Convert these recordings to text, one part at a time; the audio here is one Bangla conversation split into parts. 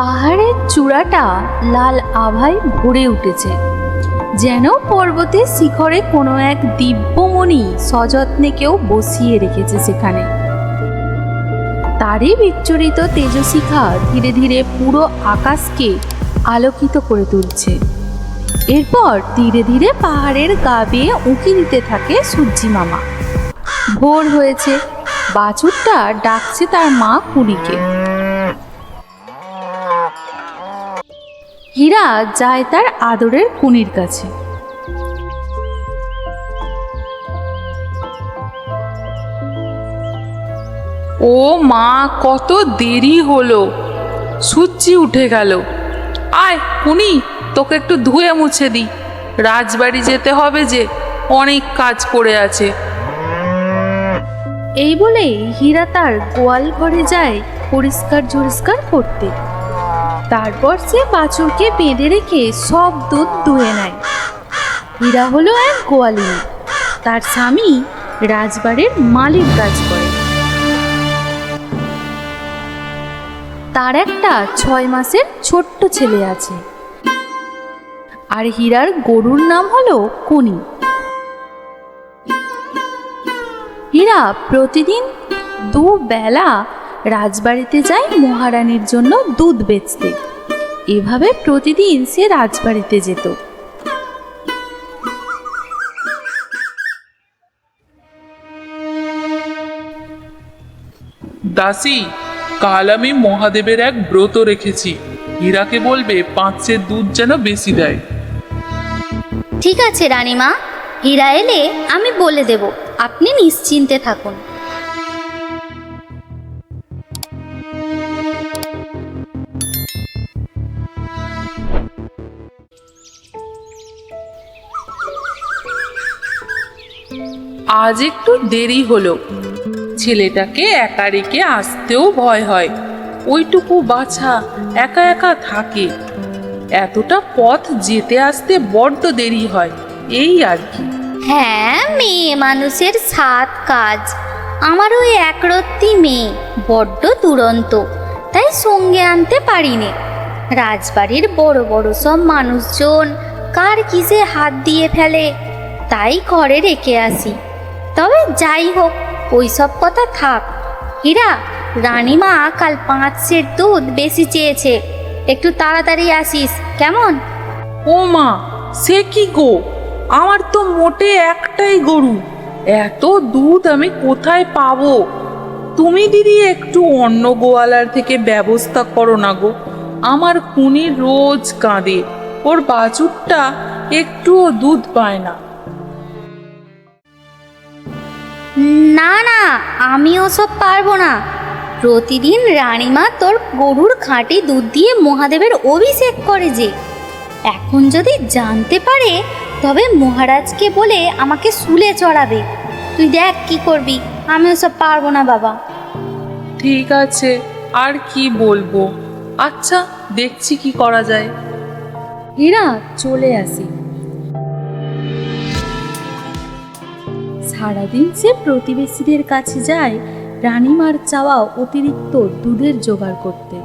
পাহাড়ের চূড়াটা লাল আভায় ভরে উঠেছে, যেন পর্বতের শিখরে কোনো এক দিব্যমণি সযত্নে কেউ বসিয়ে রেখেছে সেখানে। তারই বিচ্ছুরিত তেজশিখা ধীরে ধীরে পুরো আকাশকে আলোকিত করে তুলছে। এরপর ধীরে ধীরে পাহাড়ের গা বেয়ে উঁকি দিতে থাকে সূর্যি মামা। ভোর হয়েছে, বাছুরটা ডাকছে তার মা কুড়িকে হীরা যায় তার আদরের কুনির কাছে। ও মা কত দেরি হলো। সূর্যি উঠে গেল। আয় কুনি তোকে একটু ধুয়ে মুছে দিই। রাজবাড়ি যেতে হবে যে অনেক কাজ পড়ে আছে। এই বলেই হীরা তার গোয়াল ঘরে যায় পরিষ্কার ঝরিষ্কার করতে। তারপর সে বাছুরকে বেঁধে রেখে সব দুধ দুয়ে নেয়। হীরা হলো এক গোয়ালিনী। তার স্বামী রাজবাড়ির মালিক কাজ করে। তার একটা ছয় মাসের ছোট্ট ছেলে আছে। আর হীরার গরুর নাম হলো কুনি। হীরা প্রতিদিন দুবেলা রাজবাড়িতে যায় মহারানীর জন্য দুধ বেচতে। এভাবে প্রতিদিন সে রাজবাড়িতে যেত। দাসী কাল আমি মহাদেবের এক ব্রত রেখেছি। হীরাকে বলবে পাঁচের দুধ যেন বেশি দেয়। ঠিক আছে রানীমা। হীরা এলে আমি বলে দেব। আপনি নিশ্চিন্তে থাকুন। আজ একটু দেরি হলো। ছেলেটাকে একা রেখে আসতেও ভয় হয়। ওইটুকু বাছা একা একা থাকে। এতটা পথ যেতে আসতে বড্ড দেরি হয়, এই আর কি। হ্যাঁ মেয়ে মানুষের সাত কাজ। আমার ওই একরত্তি মেয়ে, বড্ড দুরন্ত। তাই সঙ্গে আনতে পারিনি। রাজবাড়ির বড় বড় সব মানুষজন কার কিসে হাত দিয়ে ফেলে, তাই ঘরে রেখে আসি। তবে যাই হোক ওই সব কথা থাক। হীরা, রানীমা কাল পাঁচ সের দুধ বেশি চেয়েছে। একটু তাড়াতাড়ি আসিস, কেমন? ও মা, সে কি গো? আমার তো মোটে একটাই গরু। এত দুধ আমি কোথায় পাবো? তুমি দিদি একটু অন্য গোয়ালার থেকে ব্যবস্থা করো না গো। আমার কুনি রোজ কাঁদে। ওর বাছুরটা একটুও দুধ পায় না। না না আমি ওসব পারব না। প্রতিদিন রানীমা তোর গরুর খাঁটি দুধ দিয়ে মহাদেবের অভিষেক করে যে। এখন যদি জানতে পারে তবে মহারাজকে বলে আমাকে শুলে চড়াবে। তুই দেখ কি করবি আমি ওসব পারব না বাবা। ঠিক আছে আর কি বলব? আচ্ছা দেখছি কি করা যায়। হীরা চলে আসে। সারাদিন সে প্রতিবেশীদের কাছে যায় রানীমার চাওয়া অতিরিক্ত দুধের জোগাড় করতে।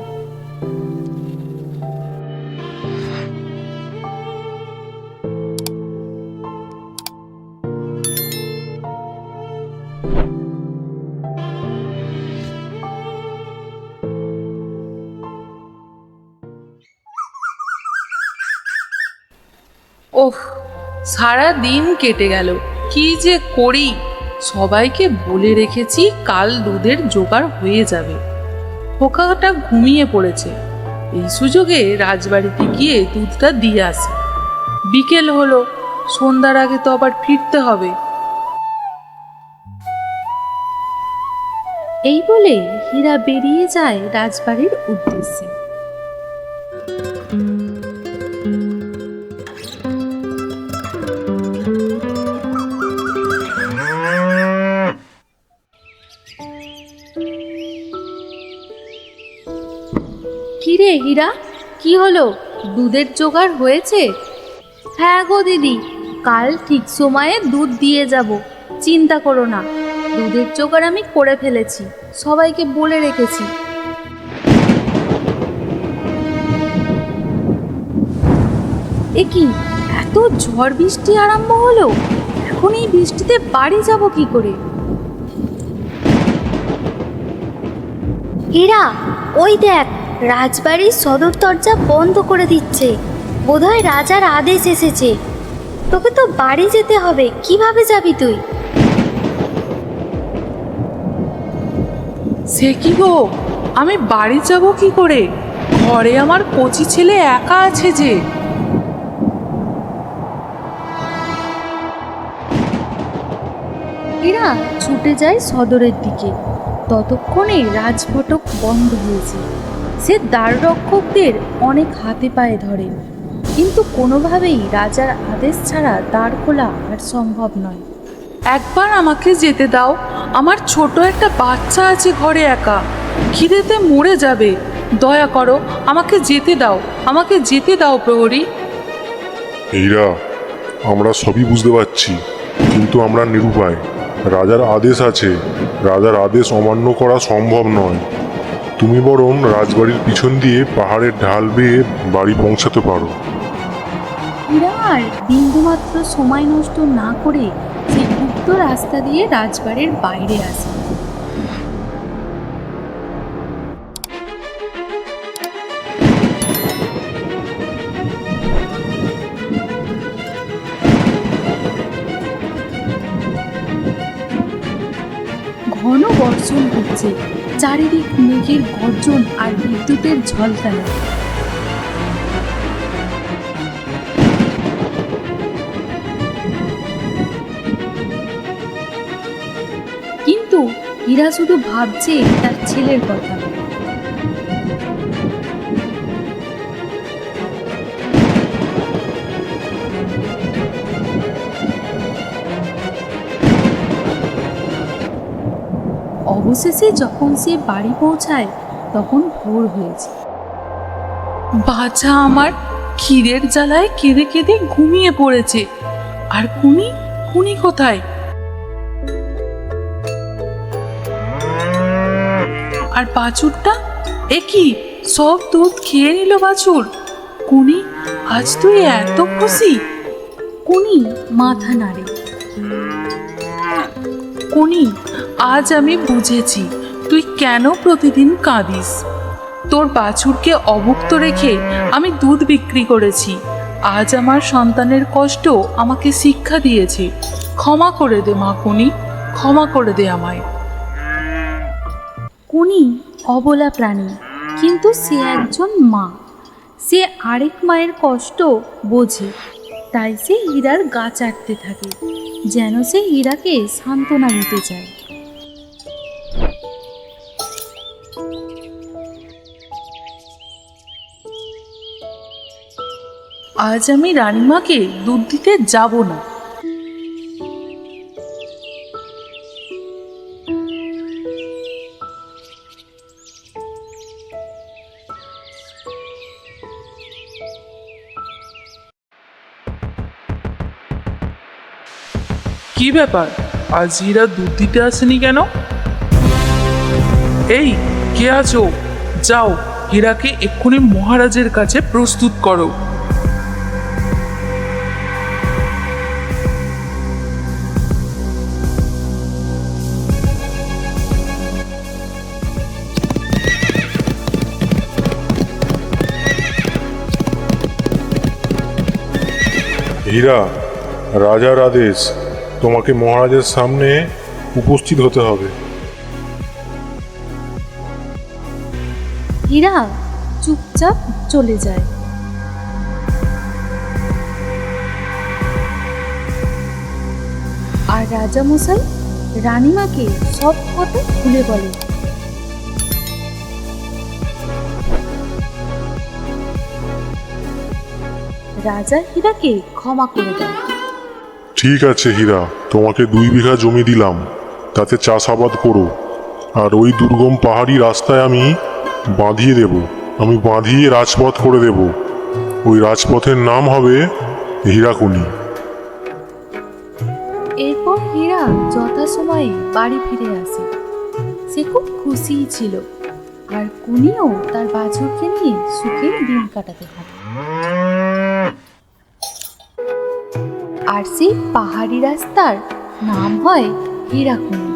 ওহ সারা দিন কেটে গেল। কি যে করি? সবাইকে বলে রেখেছি কাল দুধের জোগাড় হয়ে যাবে। খোকাটা ঘুমিয়ে পড়েছে। এই সুযোগে রাজবাড়িতে গিয়ে দুধটা দিয়ে আসি। বিকেল হলো, সন্ধ্যার আগে তো আবার ফিরতে হবে। এই বলে হীরা বেরিয়ে যায় রাজবাড়ির উদ্দেশ্যে। কিরে হীরা, কি হলো? দুধের জোগাড় হয়েছে? হ্যাঁ গো দিদি, কাল ঠিক সময়ে দুধ দিয়ে যাব। চিন্তা করো না, দুধের জোগাড় আমি করে ফেলেছি, সবাইকে বলে রেখেছি। এ কি, এত ঝড় বৃষ্টি আরম্ভ হলো? এখন এই বৃষ্টিতে বাড়ি যাব কি করে? হীরা, ওই দেখ রাজবাড়ির সদর দরজা বন্ধ করে দিচ্ছে। বোধহয় রাজার আদেশ এসেছে। তোকে তো বাড়ি যেতে হবে কীভাবে যাবি তুই? সে কি গো? আমি বাড়ি যাব কি করে? ঘরে আমার কচি ছেলে একা আছে যে। এরা ছুটে যায় সদরের দিকে। ততক্ষণে রাজফটক বন্ধ হয়েছে। সে দ্বাররক্ষকদের অনেক হাতে পায়ে ধরে। কিন্তু কোনোভাবেই রাজার আদেশ ছাড়া দ্বার খোলা আর সম্ভব নয়। একবার আমাকে যেতে দাও। আমার ছোট একটা বাচ্চা আছে ঘরে একা। খিদেতে মরে যাবে। দয়া করো আমাকে যেতে দাও। আমাকে যেতে দাও প্রহরী। এইরা আমরা সবই বুঝতে পারছি কিন্তু আমরা নিরুপায়। রাজার আদেশ আছে। রাজার আদেশ অমান্য করা সম্ভব নয়। তুমি বরং রাজবাড়ির পিছন দিয়ে পাহাড়ের ঢাল বেয়ে বাড়ি পৌঁছাতে পারো। বিন্দুমাত্র সময় নষ্ট না করে সেই গুপ্ত রাস্তা দিয়ে রাজবাড়ির বাইরে আসে ঘন বর্ষণ হচ্ছে। চারিদিক মেঘের গর্জন আর বিদ্যুতের ঝলকানি। কিন্তু হীরা শুধু ভাবছে তার ছেলের কথা। অবশেষে যখন সে বাড়ি পৌঁছায়, তখন ভোর হয়েছে। বাছা আমার, ক্ষীরের জ্বালায় কেঁদে কেঁদে ঘুমিয়ে পড়েছে। আর কুনি কুনি কোথায়? আর বাছুরটা? এ কি, সব দুধ খেয়ে নিল বাছুর? কুনি, আজ তুই এত খুশি? কুনি, মাথা নাড়ে। কুনি আজ আমি বুঝেছি তুই কেন প্রতিদিন কাঁদিস। তোর বাছুরকে অভুক্ত রেখে আমি দুধ বিক্রি করেছি। আজ আমার সন্তানের কষ্ট আমাকে শিক্ষা দিয়েছে। ক্ষমা করে দে মা কুনি, ক্ষমা করে দে আমায়। কুনি অবলা প্রাণী, কিন্তু সে একজন মা। সে আরেক মায়ের কষ্ট বোঝে, তাই সে হীরার গা চাটতে থাকে, যেন সে হীরাকে সান্ত্বনা দিতে চায়। আজ আমি রানীমাকে দুধ দিতে যাব না। কি ব্যাপার? আজ হীরা দুধ দিতে আসেনি কেন? এই, কে আছো? যাও, হীরাকে এক্ষুনি মহারাজের কাছে প্রস্তুত করো। হীরা রাজার আদেশ তোমাকে মহারাজের সামনে উপস্থিত হতে হবে। হীরা, চুপচাপ চলে যায়। আর রাজামশাই, রানীমাকে সব কথা খুলে বলে রাজা হীরাকে ক্ষমা করে দেয় ঠিক আছে হীরা তোমাকে দুই বিঘা জমি দিলাম তাতে চাষাবাদ করো আর ওই দুর্গম পাহাড়ি রাস্তায় আমি বাঁধিয়ে দেব আমি বাঁধিয়ে রাজপথ করে দেব। ওই রাজপথের নাম হবে হীরাকুনি। এরপর হীরা যথাসময়ে বাড়ি ফিরে আসে। সে খুব খুশিই ছিল আর কুনিও তার বাছুরকে নিয়ে সুখে দিন কাটাতে থাকে। আর সেই পাহাড়ি রাস্তার নাম হয় হীরাকুণ্ড।